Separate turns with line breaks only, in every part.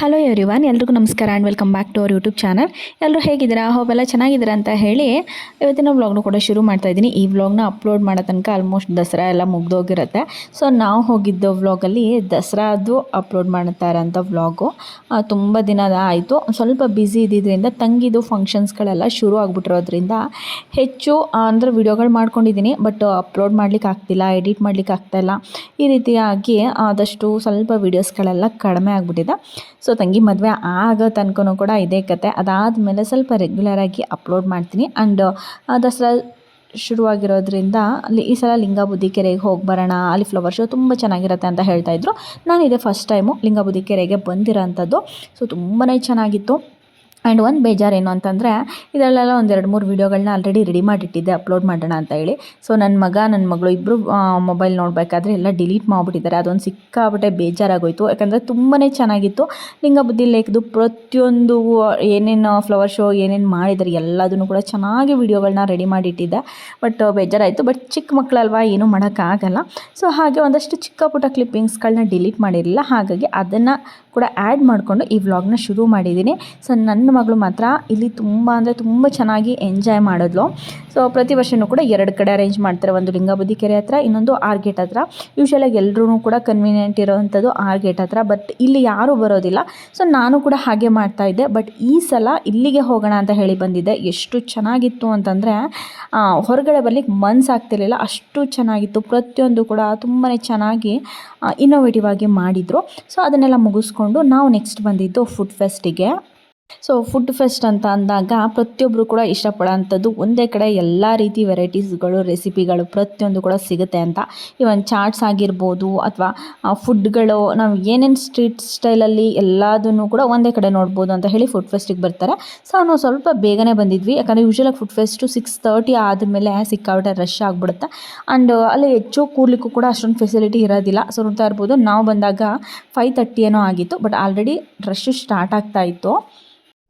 Hello every one ಎಲ್ರಿಗೂ ನಮಸ್ಕಾರ and welcome back to our YouTube channel ಎಲ್ಲರೂ ಹೇಗಿದ್ದೀರಾ? ಹೋಬೆಲ್ಲ ಚೆನ್ನಾಗಿದ್ದೀರಾ ಅಂತ ಹೇಳಿ ಇವತ್ತಿನ ವ್ಲಾಗ್ನು ಕೂಡ ಶುರು ಮಾಡ್ತಾ ಇದ್ದೀನಿ. ಈ ವ್ಲಾಗ್ನ ಅಪ್ಲೋಡ್ ಮಾಡೋ ತನಕ ಆಲ್ಮೋಸ್ಟ್ ದಸರಾ ಎಲ್ಲ ಮುಗ್ದೋಗಿರುತ್ತೆ ಸೊ ನಾವು ಹೋಗಿದ್ದ ವ್ಲಾಗಲ್ಲಿ ದಸರಾದು ಅಪ್ಲೋಡ್ ಮಾಡ್ತಾ ಇರೋಂಥ ವ್ಲಾಗು ತುಂಬ ದಿನ ಆಯಿತು. ಸ್ವಲ್ಪ ಬ್ಯುಸಿ ಇದ್ದಿದ್ದರಿಂದ ತಂಗಿದು ಫಂಕ್ಷನ್ಸ್ಗಳೆಲ್ಲ ಶುರು ಆಗಿಬಿಟ್ಟಿರೋದ್ರಿಂದ ಹೆಚ್ಚು ಅಂದರೆ ವಿಡಿಯೋಗಳು ಮಾಡ್ಕೊಂಡಿದ್ದೀನಿ ಬಟ್ ಅಪ್ಲೋಡ್ ಮಾಡ್ಲಿಕ್ಕೆ ಆಗ್ತಿಲ್ಲ ಎಡಿಟ್ ಮಾಡ್ಲಿಕ್ಕೆ ಆಗ್ತಾಯಿಲ್ಲ ಈ ರೀತಿಯಾಗಿ ಆದಷ್ಟು ಸ್ವಲ್ಪ ವೀಡಿಯೋಸ್ಗಳೆಲ್ಲ ಕಡಿಮೆ ಆಗಿಬಿಟ್ಟಿದೆ. ಸೊ ತಂಗಿ ಮದುವೆ ಆಗೋ ತನಕನೂ ಕೂಡ ಇದೇ ಕತೆ. ಅದಾದಮೇಲೆ ಸ್ವಲ್ಪ ರೆಗ್ಯುಲರಾಗಿ ಅಪ್ಲೋಡ್ ಮಾಡ್ತೀನಿ. ಆ್ಯಂಡ್ ದಸರಾ ಶುರುವಾಗಿರೋದ್ರಿಂದ ಅಲ್ಲಿ ಈ ಸಲ ಲಿಂಗಬುದ್ಧಿ ಕೆರೆಗೆ ಹೋಗಿ ಬರೋಣ, ಅಲ್ಲಿ ಫ್ಲವರ್ ಶೋ ತುಂಬ ಚೆನ್ನಾಗಿರುತ್ತೆ ಅಂತ ಹೇಳ್ತಾಯಿದ್ರು ನಾನು ಇದೇ ಫಸ್ಟ್ ಟೈಮು ಲಿಂಗಬುದ್ಧಿ ಕೆರೆಗೆ ಬಂದಿರೋ ಅಂಥದ್ದು ಸೊ ತುಂಬಾ ಚೆನ್ನಾಗಿತ್ತು. ಆ್ಯಂಡ್ ಒಂದು ಬೇಜಾರೇನು ಅಂತಂದರೆ, ಇದರಲ್ಲೆಲ್ಲ ಒಂದು ಎರಡು ಮೂರು ವೀಡಿಯೋಗಳನ್ನ ಆಲ್ರೆಡಿ ರೆಡಿ ಮಾಡಿಟ್ಟಿದ್ದೆ ಅಪ್ಲೋಡ್ ಮಾಡೋಣ ಅಂತ ಹೇಳಿ. ಸೊ ನನ್ನ ಮಗ ನನ್ನ ಮಗಳು ಇಬ್ಬರು ಮೊಬೈಲ್ ನೋಡಬೇಕಾದ್ರೆ ಎಲ್ಲ ಡಿಲೀಟ್ ಮಾಡಿಬಿಟ್ಟಿದ್ದಾರೆ. ಅದೊಂದು ಸಿಕ್ಕಾಬಿಟ್ಟೆ ಬೇಜಾರಾಗೋಯಿತು. ಯಾಕಂದರೆ ತುಂಬಾ ಚೆನ್ನಾಗಿತ್ತು. ಲಿಂಗ ಬುದ್ಧಿ ಲೇಖದು ಪ್ರತಿಯೊಂದು ಏನೇನು ಫ್ಲವರ್ ಶೋ ಏನೇನು ಮಾಡಿದ್ದಾರೆ, ಎಲ್ಲದನ್ನು ಕೂಡ ಚೆನ್ನಾಗಿ ವೀಡಿಯೋಗಳನ್ನ ರೆಡಿ ಮಾಡಿಟ್ಟಿದ್ದೆ. ಬಟ್ ಬೇಜಾರಾಯಿತು. ಬಟ್ ಚಿಕ್ಕ ಮಕ್ಕಳಲ್ವಾ ಏನೂ ಮಾಡೋಕ್ಕಾಗಲ್ಲ. ಸೊ ಹಾಗೆ ಒಂದಷ್ಟು ಚಿಕ್ಕ ಪುಟ್ಟ ಕ್ಲಿಪ್ಪಿಂಗ್ಸ್ಗಳನ್ನ ಡಿಲೀಟ್ ಮಾಡಿರಲಿಲ್ಲ. ಹಾಗಾಗಿ ಅದನ್ನು ಕೂಡ ಆ್ಯಡ್ ಮಾಡಿಕೊಂಡು ಈ ವ್ಲಾಗ್ನ ಶುರು ಮಾಡಿದ್ದೀನಿ. ಸೊ ನನ್ನ ಮಗಳು ಮಾತ್ರ ಇಲ್ಲಿ ತುಂಬ ಅಂದರೆ ತುಂಬ ಚೆನ್ನಾಗಿ ಎಂಜಾಯ್ ಮಾಡಿದ್ಲು. ಸೊ ಪ್ರತಿ ವರ್ಷವೂ ಕೂಡ ಎರಡು ಕಡೆ ಅರೇಂಜ್ ಮಾಡ್ತಾರೆ ಒಂದು ಲಿಂಗಬುದ್ದಿ ಕೆರೆ ಹತ್ರ, ಇನ್ನೊಂದು ಆರ್ ಗೇಟ್ ಹತ್ರ. ಯೂಶ್ವಲಾಗಿ ಎಲ್ಲರೂ ಕೂಡ ಕನ್ವೀನಿಯೆಂಟ್ ಇರೋವಂಥದ್ದು ಆರ್ ಗೇಟ್ ಹತ್ರ ಬಟ್ ಇಲ್ಲಿ ಯಾರೂ ಬರೋದಿಲ್ಲ. ಸೊ ನಾನು ಕೂಡ ಹಾಗೆ ಮಾಡ್ತಾ ಇದ್ದೆ ಬಟ್ ಈ ಸಲ ಇಲ್ಲಿಗೆ ಹೋಗೋಣ ಅಂತ ಹೇಳಿ ಬಂದಿದ್ದೆ. ಎಷ್ಟು ಚೆನ್ನಾಗಿತ್ತು ಅಂತಂದರೆ ಹೊರಗಡೆ ಬರ್ಲಿಕ್ಕೆ ಮನಸ್ಸಾಗ್ತಿರ್ಲಿಲ್ಲ ಅಷ್ಟು ಚೆನ್ನಾಗಿತ್ತು. ಪ್ರತಿಯೊಂದು ಕೂಡ ತುಂಬಾ ಚೆನ್ನಾಗಿ ಇನ್ನೋವೇಟಿವ್ ಆಗಿ ಮಾಡಿದರು. ಸೊ ಅದನ್ನೆಲ್ಲ ಮುಗಿಸ್ಕೊಂಡು ನಾವು ನೆಕ್ಸ್ಟ್ ಬಂದಿದ್ದು ಫುಡ್ ಫೆಸ್ಟಿಗೆ ಸೊ ಫುಡ್ ಫೆಸ್ಟ್ ಅಂತ ಅಂದಾಗ ಪ್ರತಿಯೊಬ್ಬರು ಕೂಡ ಇಷ್ಟಪಡೋಂಥದ್ದು ಒಂದೇ ಕಡೆ ಎಲ್ಲ ರೀತಿ ವೆರೈಟೀಸ್ಗಳು, ರೆಸಿಪಿಗಳು ಪ್ರತಿಯೊಂದು ಕೂಡ ಸಿಗುತ್ತೆ ಅಂತ. ಇವನ್ ಚಾಟ್ಸ್ ಆಗಿರ್ಬೋದು ಅಥವಾ ಫುಡ್ಗಳು ನಾವು ಏನೇನು ಸ್ಟ್ರೀಟ್ ಸ್ಟೈಲಲ್ಲಿ ಎಲ್ಲದನ್ನು ಕೂಡ ಒಂದೇ ಕಡೆ ನೋಡ್ಬೋದು ಅಂತ ಹೇಳಿ ಫುಡ್ ಫೆಸ್ಟಿಗೆ ಬರ್ತಾರೆ. ಸೊ ನಾವು ಸ್ವಲ್ಪ ಬೇಗನೆ ಬಂದಿದ್ವಿ. ಯಾಕಂದರೆ ಯೂಶ್ವಲಾಗಿ ಫುಡ್ ಫೆಸ್ಟು ಸಿಕ್ಸ್ ತರ್ಟಿ ಆದಮೇಲೆ ಸಿಕ್ಕಾಬಿಟ್ಟೆ ರಶ್ ಆಗಿಬಿಡುತ್ತೆ. ಆ್ಯಂಡ್ ಅಲ್ಲಿ ಹೆಚ್ಚು ಕೂರ್ಲಿಕ್ಕೂ ಕೂಡ ಅಷ್ಟೊಂದು ಫೆಸಿಲಿಟಿ ಇರೋದಿಲ್ಲ. ಸೊ ನೋಡ್ತಾ ಇರ್ಬೋದು. ನಾವು ಬಂದಾಗ ಫೈವ್ ತರ್ಟಿ ಏನೋ ಆಗಿತ್ತು. ಬಟ್ ಆಲ್ರೆಡಿ ರಶ್ಶು ಸ್ಟಾರ್ಟ್ ಆಗ್ತಾ ಇತ್ತು.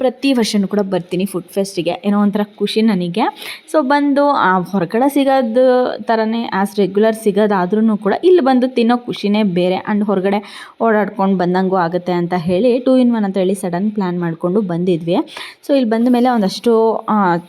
ಪ್ರತಿ ವರ್ಷವೂ ಕೂಡ ಬರ್ತೀನಿ ಫುಡ್ ಫೆಸ್ಟಿಗೆ ಏನೋ ಒಂಥರ ಖುಷಿ ನನಗೆ. ಸೊ ಬಂದು ಹೊರಗಡೆ ಸಿಗೋದು ಥರನೇ ಆ್ಯಸ್ ರೆಗ್ಯುಲರ್ ಸಿಗೋದಾದ್ರೂ ಕೂಡ ಇಲ್ಲಿ ಬಂದು ತಿನ್ನೋ ಖುಷಿನೇ ಬೇರೆ. ಆ್ಯಂಡ್ ಹೊರಗಡೆ ಓಡಾಡ್ಕೊಂಡು ಬಂದಂಗೂ ಆಗುತ್ತೆ ಅಂತ ಹೇಳಿ ಟೂ ಇನ್ ಒನ್ ಅಂತ ಹೇಳಿ ಸಡನ್ ಪ್ಲ್ಯಾನ್ ಮಾಡಿಕೊಂಡು ಬಂದಿದ್ವಿ. ಸೊ ಇಲ್ಲಿ ಬಂದ ಮೇಲೆ ಒಂದಷ್ಟು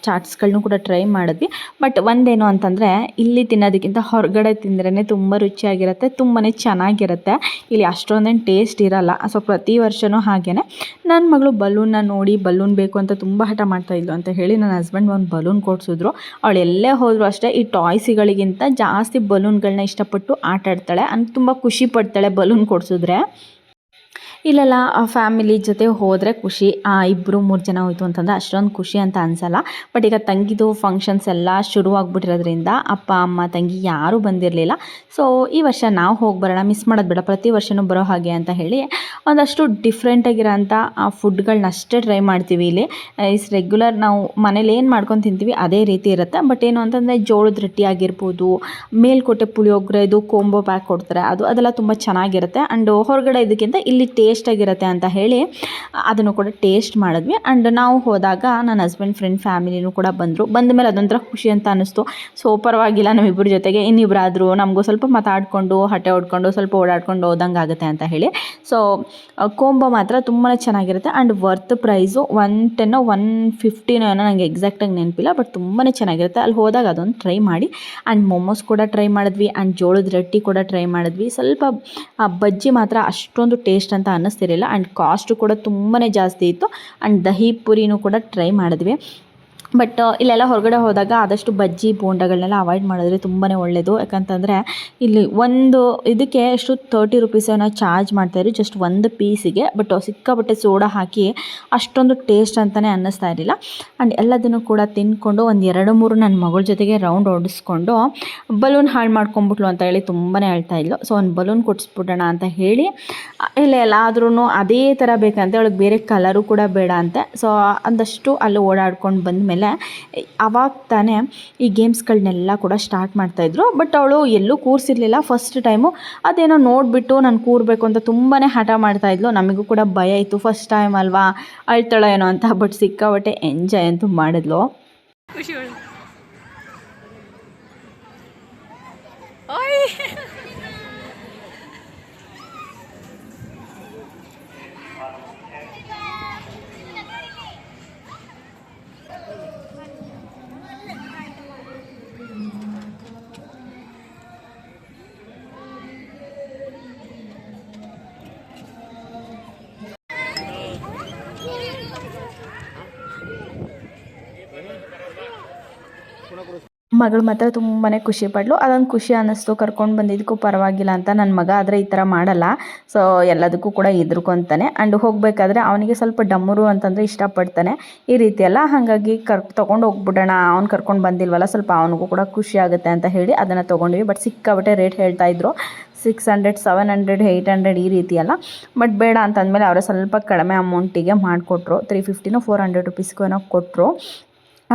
ಚಾಟ್ಸ್ಗಳನ್ನೂ ಕೂಡ ಟ್ರೈ ಮಾಡಿದ್ವಿ. ಬಟ್ ಒಂದೇನು ಅಂತಂದರೆ, ಇಲ್ಲಿ ತಿನ್ನೋದಕ್ಕಿಂತ ಹೊರಗಡೆ ತಿಂದ್ರೇ ತುಂಬ ರುಚಿಯಾಗಿರುತ್ತೆ ತುಂಬಾ ಚೆನ್ನಾಗಿರುತ್ತೆ. ಇಲ್ಲಿ ಅಷ್ಟೊಂದೇನು ಟೇಸ್ಟ್ ಇರೋಲ್ಲ. ಸೊ ಪ್ರತಿ ವರ್ಷವೂ ಹಾಗೆಯೇ ನನ್ನ ಮಗಳು ಬಲೂನ್ನ ನೋಡಿ ಬಲೂನ್ ಬೇಕು ಅಂತ ತುಂಬ ಹಠ ಮಾಡ್ತಾ ಇದ್ಲು ಅಂತ ಹೇಳಿ ನನ್ನ ಹಸ್ಬೆಂಡ್ ಒಂದು ಬಲೂನ್ ಕೊಡಿಸಿದ್ರು. ಅವಳು ಎಲ್ಲೇ ಹೋದರೂ ಅಷ್ಟೇ ಈ ಟಾಯ್ಸ್ಗಳಿಗಿಂತ ಜಾಸ್ತಿ ಬಲೂನ್ಗಳನ್ನ ಇಷ್ಟಪಟ್ಟು ಆಟ ಆಡ್ತಾಳೆ ಅಂತ ತುಂಬ ಖುಷಿ ಪಡ್ತಾಳೆ ಬಲೂನ್ ಕೊಡಿಸಿದ್ರೆ. ಇಲ್ಲೆಲ್ಲ ಫ್ಯಾಮಿಲಿ ಜೊತೆ ಹೋದರೆ ಖುಷಿ. ಇಬ್ಬರು ಮೂರು ಜನ ಹೋಯಿತು ಅಂತಂದರೆ ಅಷ್ಟೊಂದು ಖುಷಿ ಅಂತ ಅನಿಸಲ್ಲ. ಬಟ್ ಈಗ ತಂಗಿದು ಫಂಕ್ಷನ್ಸ್ ಎಲ್ಲ ಶುರುವಾಗ್ಬಿಟ್ಟಿರೋದ್ರಿಂದ ಅಪ್ಪ, ಅಮ್ಮ, ತಂಗಿ ಯಾರೂ ಬಂದಿರಲಿಲ್ಲ. ಸೊ ಈ ವರ್ಷ ನಾವು ಹೋಗಿ ಬರೋಣ ಮಿಸ್ ಮಾಡೋದು ಬೇಡ. ಪ್ರತಿ ವರ್ಷವೂ ಬರೋ ಹಾಗೆ ಅಂತ ಹೇಳಿ ಒಂದಷ್ಟು ಡಿಫ್ರೆಂಟಾಗಿರೋಂಥ ಫುಡ್ಗಳನ್ನ ಅಷ್ಟೇ ಟ್ರೈ ಮಾಡ್ತೀವಿ ಇಲ್ಲಿ. ಇಸ್ ರೆಗ್ಯುಲರ್ ನಾವು ಮನೇಲಿ ಏನು ಮಾಡ್ಕೊಂಡು ತಿಂತೀವಿ ಅದೇ ರೀತಿ ಇರುತ್ತೆ. ಬಟ್ ಏನು ಅಂತಂದರೆ ಜೋಳದ ರೊಟ್ಟಿ ಆಗಿರ್ಬೋದು, ಮೇಲ್ಕೋಟೆ ಪುಳಿಯೋಗ್ರೆ, ಇದು ಕೋಂಬೋ ಪ್ಯಾಕ್ ಕೊಡ್ತಾರೆ. ಅದು ಅದೆಲ್ಲ ತುಂಬ ಚೆನ್ನಾಗಿರುತ್ತೆ. ಆ್ಯಂಡ್ ಹೊರಗಡೆ ಇದಕ್ಕಿಂತ ಇಲ್ಲಿ ಟೇಸ್ಟಾಗಿರುತ್ತೆ ಅಂತ ಹೇಳಿ ಅದನ್ನು ಕೂಡ ಟೇಸ್ಟ್ ಮಾಡಿದ್ವಿ. ಆ್ಯಂಡ್ ನಾವು ಹೋದಾಗ ನನ್ನ ಹಸ್ಬೆಂಡ್ ಫ್ರೆಂಡ್ ಫ್ಯಾಮಿಲಿನೂ ಕೂಡ ಬಂದರು. ಬಂದ ಮೇಲೆ ಅದೊಂಥರ ಖುಷಿ ಅಂತ ಅನ್ನಿಸ್ತು. ಸೊ ಪರವಾಗಿಲ್ಲ, ನಮ್ಮಿಬ್ಬರ ಜೊತೆಗೆ ಇನ್ನಿಬ್ಬರಾದರೂ ನಮಗೂ ಸ್ವಲ್ಪ ಮಾತಾಡಿಕೊಂಡು ಹಟ್ಟೆ ಹೊಡ್ಕೊಂಡು, ಸ್ವಲ್ಪ ಓಡಾಡ್ಕೊಂಡು ಹೋದಂಗೆ ಆಗುತ್ತೆ ಅಂತ ಹೇಳಿ. ಸೊ ಕೋಂಬೋ ಮಾತ್ರ ತುಂಬಾ ಚೆನ್ನಾಗಿರುತ್ತೆ. ಆ್ಯಂಡ್ ವರ್ತ್ ಪ್ರೈಸು ಒನ್ ಟೆನ್ನೋ ಒನ್ ಫಿಫ್ಟಿನೋ ಏನೋ ನನಗೆ ಎಕ್ಸಾಕ್ಟಾಗಿ ನೆನಪಿಲ್ಲ ಬಟ್ ತುಂಬಾ ಚೆನ್ನಾಗಿರುತ್ತೆ. ಅಲ್ಲಿ ಹೋದಾಗ ಅದೊಂದು ಟ್ರೈ ಮಾಡಿ. ಆ್ಯಂಡ್ ಮೊಮೋಸ್ ಕೂಡ ಟ್ರೈ ಮಾಡಿದ್ವಿ. ಆ್ಯಂಡ್ ಜೋಳದ ರೊಟ್ಟಿ ಕೂಡ ಟ್ರೈ ಮಾಡಿದ್ವಿ. ಸ್ವಲ್ಪ ಬಜ್ಜಿ ಮಾತ್ರ ಅಷ್ಟೊಂದು ಟೇಸ್ಟ್ ಅಂತ ಅನ್ನಿಸ್ತಿರಲಿಲ್ಲ. ಆ್ಯಂಡ್ ಕಾಸ್ಟು ಕೂಡ ತುಂಬಾ ಜಾಸ್ತಿ ಇತ್ತು. ಆ್ಯಂಡ್ ದಹಿ ಪುರಿನೂ ಕೂಡ ಟ್ರೈ ಮಾಡಿದ್ವಿ. ಬಟ್ ಇಲ್ಲೆಲ್ಲ ಹೊರಗಡೆ ಹೋದಾಗ ಆದಷ್ಟು ಬಜ್ಜಿ ಬೋಂಡಗಳನ್ನೆಲ್ಲ ಅವಾಯ್ಡ್ ಮಾಡಿದ್ರೆ ತುಂಬಾ ಒಳ್ಳೆಯದು ಯಾಕಂತಂದರೆ ಇಲ್ಲಿ ಒಂದು ಇದಕ್ಕೆ ಎಷ್ಟು ತರ್ಟಿ ರುಪೀಸನ್ನು ಚಾರ್ಜ್ ಮಾಡ್ತಾಯಿದ್ರು ಜಸ್ಟ್ ಒಂದು ಪೀಸಿಗೆ ಬಟ್ ಸಿಕ್ಕಾಪಟ್ಟೆ ಸೋಡಾ ಹಾಕಿ ಅಷ್ಟೊಂದು ಟೇಸ್ಟ್ ಅಂತಲೇ ಅನ್ನಿಸ್ತಾ ಇರಲಿಲ್ಲ. ಆ್ಯಂಡ್ ಎಲ್ಲದನ್ನು ಕೂಡ ತಿನ್ಕೊಂಡು ಒಂದು ಎರಡು ಮೂರು ನನ್ನ ಮಗಳ ಜೊತೆಗೆ ರೌಂಡ್ ಓಡಿಸ್ಕೊಂಡು ಬಲೂನ್ ಹಾಳು ಮಾಡ್ಕೊಂಬಿಟ್ಲು ಅಂತ ಹೇಳಿ ತುಂಬಾ ಹೇಳ್ತಾ ಇದ್ಲು. ಸೊ ಒಂದು ಬಲೂನ್ ಕೊಡಿಸ್ಬಿಡೋಣ ಅಂತ ಹೇಳಿ ಇಲ್ಲ ಎಲ್ಲಾದ್ರೂ ಅದೇ ಥರ ಬೇಕಂತ. ಅವಳಿಗೆ ಬೇರೆ ಕಲರು ಕೂಡ ಬೇಡ ಅಂತೆ. ಸೊ ಒಂದಷ್ಟು ಅಲ್ಲಿ ಓಡಾಡ್ಕೊಂಡು ಬಂದ ಮೇಲೆ ಅವಾಗ ತಾನೇ ಈ ಗೇಮ್ಸ್ಗಳನ್ನೆಲ್ಲ ಕೂಡ ಸ್ಟಾರ್ಟ್ ಮಾಡ್ತಾಯಿದ್ರು. ಬಟ್ ಅವಳು ಎಲ್ಲೂ ಕೂರಿಸಿರ್ಲಿಲ್ಲ. ಫಸ್ಟ್ ಟೈಮು ಅದೇನೋ ನೋಡಿಬಿಟ್ಟು ನಾನು ಕೂರಬೇಕು ಅಂತ ತುಂಬಾ ಹಠ ಮಾಡ್ತಾಯಿದ್ಲು. ನಮಗೂ ಕೂಡ ಭಯ ಇತ್ತು. ಫಸ್ಟ್ ಟೈಮ್ ಅಲ್ವಾ? ಅಳ್ತಾಳ ಏನೋ ಅಂತ. ಬಟ್ ಸಿಕ್ಕಾಬಟ್ಟೆ ಎಂಜಾಯ್ ಅಂತ ಮಾಡಿದ್ಲು.
ಖುಷಿ
ಮಗಳು ಮಾತ್ರ ತುಂಬಾ ಖುಷಿ ಪಡ್ಲು. ಅದೊಂದು ಖುಷಿ ಅನ್ನಿಸ್ತು. ಕರ್ಕೊಂಡು ಬಂದಿದ್ದಕ್ಕೂ ಪರವಾಗಿಲ್ಲ ಅಂತ ನನ್ನ ಮಗ. ಆದರೆ ಈ ಥರ ಮಾಡಲ್ಲ. ಸೊ ಎಲ್ಲದಕ್ಕೂ ಕೂಡ ಎದುರುಕೊಂತಾನೆ ಆ್ಯಂಡ್ ಹೋಗಬೇಕಾದ್ರೆ ಅವನಿಗೆ ಸ್ವಲ್ಪ ಡಮ್ಮರು ಅಂತಂದರೆ ಇಷ್ಟಪಡ್ತಾನೆ. ಈ ರೀತಿ ಎಲ್ಲ ಹಾಗಾಗಿ ಕರ್, ತೊಗೊಂಡು ಹೋಗ್ಬಿಡೋಣ. ಅವ್ನು ಕರ್ಕೊಂಡು ಬಂದಿಲ್ವಲ್ಲ, ಸ್ವಲ್ಪ ಅವನಿಗೂ ಕೂಡ ಖುಷಿ ಆಗುತ್ತೆ ಅಂತ ಹೇಳಿ ಅದನ್ನು ತೊಗೊಂಡ್ವಿ. ಬಟ್ ಸಿಕ್ಕಾಬಟ್ಟೆ ರೇಟ್ ಹೇಳ್ತಾ ಇದ್ರು. Six hundred seven hundred eight hundred ಈ ರೀತಿ ಎಲ್ಲ ಬಟ್ ಬೇಡ ಅಂತಂದಮೇಲೆ ಅವರೇ ಸ್ವಲ್ಪ ಕಡಿಮೆ ಅಮೌಂಟಿಗೆ ಮಾಡಿಕೊಟ್ರು. ತ್ರೀ ಫಿಫ್ಟಿನೋ ಫೋರ್ ಹಂಡ್ರೆಡ್ ರುಪೀಸ್ಗೂ ಏನೋ ಕೊಟ್ಟರು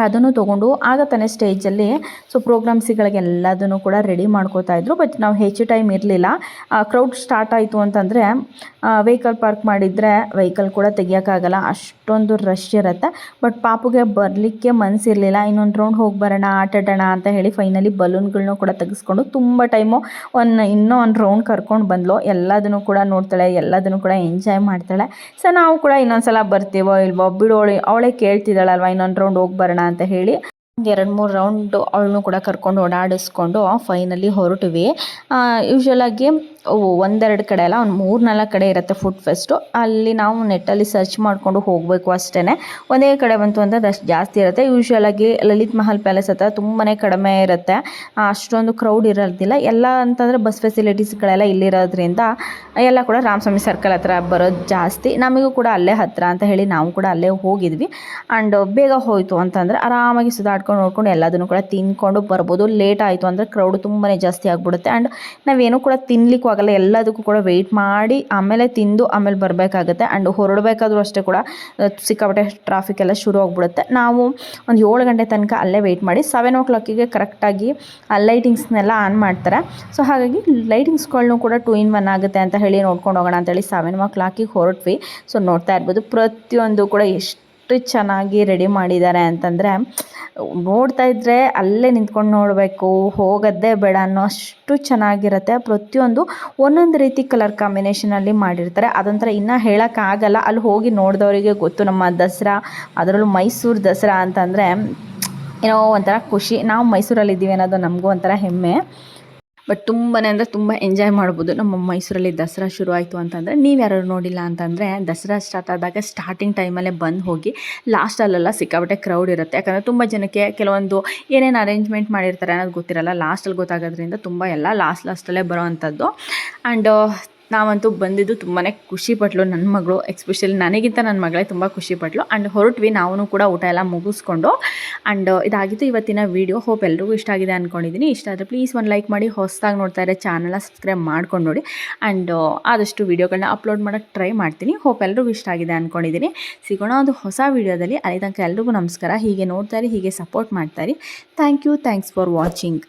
ಅದನ್ನು ತೊಗೊಂಡು ಆಗ ತಾನೇ ಸ್ಟೇಜಲ್ಲಿ ಸೊ ಪ್ರೋಗ್ರಾಮ್ಸ್ಗಳಿಗೆಲ್ಲದನ್ನು ಕೂಡ ರೆಡಿ ಮಾಡ್ಕೋತಾ ಇದ್ರು. ಬಟ್ ನಾವು ಹೆಚ್ಚು ಟೈಮ್ ಇರಲಿಲ್ಲ. ಕ್ರೌಡ್ ಸ್ಟಾರ್ಟ್ ಆಯಿತು ಅಂತಂದರೆ ವೆಹಿಕಲ್ ಪಾರ್ಕ್ ಮಾಡಿದರೆ ವೆಹಿಕಲ್ ಕೂಡ ತೆಗಿಯೋಕ್ಕಾಗಲ್ಲ. ಅಷ್ಟೊಂದು ರಶ್ ಇರುತ್ತೆ. ಬಟ್ ಪಾಪುಗೆ ಬರಲಿಕ್ಕೆ ಮನಸ್ಸಿರಲಿಲ್ಲ ಇನ್ನೊಂದು ರೌಂಡ್ ಹೋಗಿ ಬರೋಣ ಆಟಾಡೋಣ ಅಂತ ಹೇಳಿ ಫೈನಲಿ ಬಲೂನ್ಗಳನ್ನೂ ಕೂಡ ತೆಗೆಸ್ಕೊಂಡು ತುಂಬ ಟೈಮು ಒಂದು ಇನ್ನೂ ಒಂದು ರೌಂಡ್ ಕರ್ಕೊಂಡು ಬಂದ್ಲು. ಎಲ್ಲದನ್ನು ಕೂಡ ನೋಡ್ತಾಳೆ, ಎಲ್ಲದನ್ನು ಕೂಡ ಎಂಜಾಯ್ ಮಾಡ್ತಾಳೆ. ಸೊ ನಾವು ಕೂಡ ಇನ್ನೊಂದು ಸಲ ಬರ್ತೀವೋ ಇಲ್ವೋ ಬಿಡೋಳಿ ಅವಳೇ ಕೇಳ್ತಿದ್ದಾಳಲ್ವ, ಇನ್ನೊಂದು ರೌಂಡ್ ಹೋಗಿ ಬರೋಣ ಅಂತ ಹೇಳಿ ಎರಡು ಮೂರು ರೌಂಡ್ ಅವಳನ್ನು ಕೂಡ ಕರ್ಕೊಂಡು ಓಡಾಡಿಸ್ಕೊಂಡು ಫೈನಲಿ ಹೊರಟ್ವಿ. ಯೂಶ್ವಲಾಗಿ ಒಂದೆರಡು ಕಡೆ ಅಲ್ಲ, ಒಂದು ಮೂರು ನಾಲ್ಕು ಕಡೆ ಇರುತ್ತೆ ಫುಡ್ ಫೆಸ್ಟು ಅಲ್ಲಿ ನಾವು ನೆಟ್ಟಲ್ಲಿ ಸರ್ಚ್ ಮಾಡಿಕೊಂಡು ಹೋಗಬೇಕು ಅಷ್ಟೇ ಒಂದೇ ಕಡೆ ಬಂತು ಅಂದರೆ ಅಷ್ಟು ಜಾಸ್ತಿ ಇರುತ್ತೆ. ಯೂಶ್ವಲಾಗಿ ಲಲಿತ್ ಮಹಲ್ ಪ್ಯಾಲೇಸ್ ಹತ್ರ ತುಂಬಾ ಕಡಿಮೆ ಇರುತ್ತೆ. ಅಷ್ಟೊಂದು ಕ್ರೌಡ್ ಇರೋದಿಲ್ಲ ಎಲ್ಲ ಅಂತಂದರೆ ಬಸ್ ಫೆಸಿಲಿಟೀಸ್ಗಳೆಲ್ಲ ಇಲ್ಲಿರೋದ್ರಿಂದ, ಎಲ್ಲ ಕೂಡ ರಾಮಸ್ವಾಮಿ ಸರ್ಕಲ್ ಹತ್ರ ಬರೋದು ಜಾಸ್ತಿ. ನಮಗೂ ಕೂಡ ಅಲ್ಲೇ ಹತ್ತಿರ ಅಂತ ಹೇಳಿ ನಾವು ಕೂಡ ಅಲ್ಲೇ ಹೋಗಿದ್ವಿ. ಆ್ಯಂಡ್ ಬೇಗ ಹೋಯಿತು ಅಂತಂದರೆ ಆರಾಮಾಗಿ ಸುಧಾಡ್ಕೊಂಡು ನೋಡ್ಕೊಂಡು ಎಲ್ಲದನ್ನು ಕೂಡ ತಿನ್ಕೊಂಡು ಬರ್ಬೋದು. ಲೇಟ್ ಆಯಿತು ಅಂದರೆ ಕ್ರೌಡ್ ತುಂಬಾ ಜಾಸ್ತಿ ಆಗಿಬಿಡುತ್ತೆ. ಆ್ಯಂಡ್ ನಾವೇನು ಕೂಡ ತಿನ್ಲಿಕ್ಕೂ ಆಗಲ್ಲ ಎಲ್ಲದಕ್ಕೂ ಕೂಡ ವೆಯ್ಟ್ ಮಾಡಿ ಆಮೇಲೆ ತಿಂದು ಆಮೇಲೆ ಬರಬೇಕಾಗುತ್ತೆ. ಆ್ಯಂಡ್ ಹೊರಡಬೇಕಾದ್ರೂ ಅಷ್ಟೇ ಕೂಡ ಸಿಕ್ಕಾಪಟ್ಟೆ ಟ್ರಾಫಿಕ್ ಎಲ್ಲ ಶುರು ಆಗಿಬಿಡುತ್ತೆ. ನಾವು ಒಂದು ಏಳು ಗಂಟೆ ತನಕ ಅಲ್ಲೇ ವೆಯ್ಟ್ ಮಾಡಿ ಸೆವೆನ್ ಓ ಕ್ಲಾಕಿಗೆ ಕರೆಕ್ಟಾಗಿ ಲೈಟಿಂಗ್ಸ್ನೆಲ್ಲ ಆನ್ ಮಾಡ್ತಾರೆ. ಸೊ ಹಾಗಾಗಿ ಲೈಟಿಂಗ್ಸ್ಗಳನ್ನೂ ಕೂಡ ಟೂ ಇನ್ ಒನ್ ಆಗುತ್ತೆ ಅಂತ ಹೇಳಿ ನೋಡ್ಕೊಂಡು ಹೋಗೋಣ ಅಂತೇಳಿ ಸೆವೆನ್ ಓ ಕ್ಲಾಕಿಗೆ ಹೊರಟ್ವಿ. ಸೊ ನೋಡ್ತಾ ಇರ್ಬೋದು. ಪ್ರತಿಯೊಂದು ಕೂಡ ಎಷ್ಟು ಚೆನ್ನಾಗಿ ರೆಡಿ ಮಾಡಿದ್ದಾರೆ ಅಂತಂದರೆ, ನೋಡ್ತಾ ಇದ್ದರೆ ಅಲ್ಲೇ ನಿಂತ್ಕೊಂಡು ನೋಡಬೇಕು ಹೋಗೋದೇ ಬೇಡ ಅನ್ನೋ ಅಷ್ಟು ಚೆನ್ನಾಗಿರುತ್ತೆ. ಪ್ರತಿಯೊಂದು ಒಂದೊಂದು ರೀತಿ ಕಲರ್ ಕಾಂಬಿನೇಷನಲ್ಲಿ ಮಾಡಿರ್ತಾರೆ. ಅದೊಂಥರ ಇನ್ನೂ ಹೇಳೋಕ್ಕಾಗಲ್ಲ ಅಲ್ಲಿ ಹೋಗಿ ನೋಡಿದವರಿಗೆ ಗೊತ್ತು ನಮ್ಮ ದಸರಾ, ಅದರಲ್ಲೂ ಮೈಸೂರು ದಸರಾ ಅಂತಂದರೆ, ಏನೋ ಒಂಥರ ಖುಷಿ. ನಾವು ಮೈಸೂರಲ್ಲಿದ್ದೀವಿ ಅನ್ನೋದು ನಮಗೂ ಒಂಥರ ಹೆಮ್ಮೆ. ಬಟ್ ತುಂಬಾ ಅಂದರೆ ತುಂಬ ಎಂಜಾಯ್ ಮಾಡ್ಬೋದು. ನಮ್ಮ ಮೈಸೂರಲ್ಲಿ ದಸರಾ ಶುರು ಆಯಿತು ಅಂತಂದರೆ ನೀವು ಯಾರು ನೋಡಿಲ್ಲ ಅಂತಂದರೆ ದಸರಾ ಸ್ಟಾರ್ಟ್ ಆದಾಗ ಸ್ಟಾರ್ಟಿಂಗ್ ಟೈಮಲ್ಲೇ ಬಂದು ಹೋಗಿ ಲಾಸ್ಟಲ್ಲೆಲ್ಲ ಸಿಕ್ಕಾಬಿಟ್ಟೆ ಕ್ರೌಡ್ ಇರುತ್ತೆ. ಯಾಕಂದರೆ ತುಂಬ ಜನಕ್ಕೆ ಕೆಲವೊಂದು ಏನೇನು ಅರೇಂಜ್ಮೆಂಟ್ ಮಾಡಿರ್ತಾರೆ ಅನ್ನೋದು ಗೊತ್ತಿರಲ್ಲ. ಲಾಸ್ಟಲ್ಲಿ ಗೊತ್ತಾಗೋದ್ರಿಂದ ತುಂಬ ಎಲ್ಲ ಲಾಸ್ಟ್ ಲಾಸ್ಟಲ್ಲೇ ಬರೋ ಅಂಥದ್ದು ಆ್ಯಂಡ್ ನಾವಂತೂ ಬಂದಿದ್ದು ತುಂಬಾ ಖುಷಿಪಟ್ಲು ನನ್ನ ಮಗಳು ಎಕ್ಸ್ಪೆಷಲಿ ನನಗಿಂತ ನನ್ನ ಮಗಳೇ ತುಂಬ ಖುಷಿಪಟ್ಲು ಆ್ಯಂಡ್ ಹೊರಟ್ವಿ ನಾವೂ ಕೂಡ ಊಟ ಎಲ್ಲ ಮುಗಿಸ್ಕೊಂಡು. ಆ್ಯಂಡ್ ಇದಾಗಿತ್ತು ಇವತ್ತಿನ ವೀಡಿಯೋ ಹೋಪ್ ಎಲ್ರಿಗೂ ಇಷ್ಟ ಆಗಿದೆ ಅಂದ್ಕೊಂಡಿದ್ದೀನಿ ಇಷ್ಟ ಆದರೆ ಪ್ಲೀಸ್ ಒಂದು ಲೈಕ್ ಮಾಡಿ, ಹೊಸದಾಗಿ ನೋಡ್ತಾ ಇರೋ ಚಾನಲ್ನ ಸಬ್ಸ್ಕ್ರೈಬ್ ಮಾಡ್ಕೊಂಡು ನೋಡಿ. ಆ್ಯಂಡ್ ಆದಷ್ಟು ವೀಡಿಯೋಗಳನ್ನ ಅಪ್ಲೋಡ್ ಮಾಡೋಕ್ಕೆ ಟ್ರೈ ಮಾಡ್ತೀನಿ. ಹೋಪ್ ಎಲ್ರಿಗೂ ಇಷ್ಟ ಆಗಿದೆ ಅಂದ್ಕೊಂಡಿದ್ದೀನಿ ಸಿಗೋಣ ಒಂದು ಹೊಸ ವೀಡಿಯೋದಲ್ಲಿ ಅಲ್ಲಿ ತನಕ ಎಲ್ರಿಗೂ ನಮಸ್ಕಾರ. ಹೀಗೆ ನೋಡ್ತಾರೆ ಹೀಗೆ ಸಪೋರ್ಟ್ ಮಾಡ್ತಾರೆ thank you thanks for watching